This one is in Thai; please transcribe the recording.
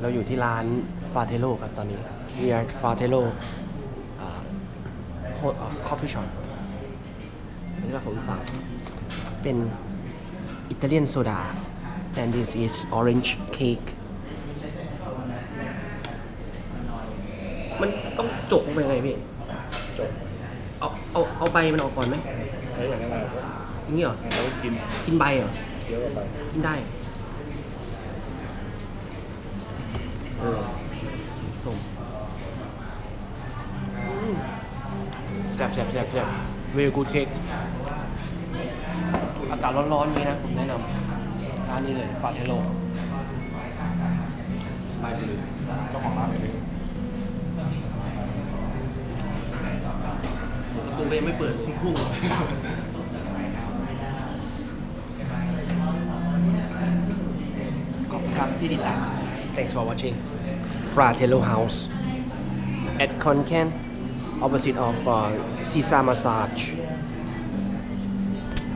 เราอยู่ที่ร้านฟาเทโลครับตอนนี้ we are f a t e l o อ่า coffee shop อันนี้ก็ผมสั่งเป็นอิตาเลียนโซดา and this is orange cake มันต้องจกลงไปยังไงพี่จบเอาเอาเอาใบมันออกก่อนไหมใช้อย่างนั้นแหละอย่างนี้เหรอแล้วก็กินกินใบเหรอเคี้ยวเข้าไปกินได้ เออส้มอืม แซ่บแซ่บแซ่บแซ่บเวลกูเช็คอากาศร้อนๆนี้นะ ผมแนะนำร้านนี้เลยฟาเทโลสบายเลยเจ้าของร้านเลยประตูก็ยังไม่เปิดพุ่งๆขอบคุณครับที่ติดตาม Thanks for watching Fratello House at Konkan opposite of uh, Sisa Massage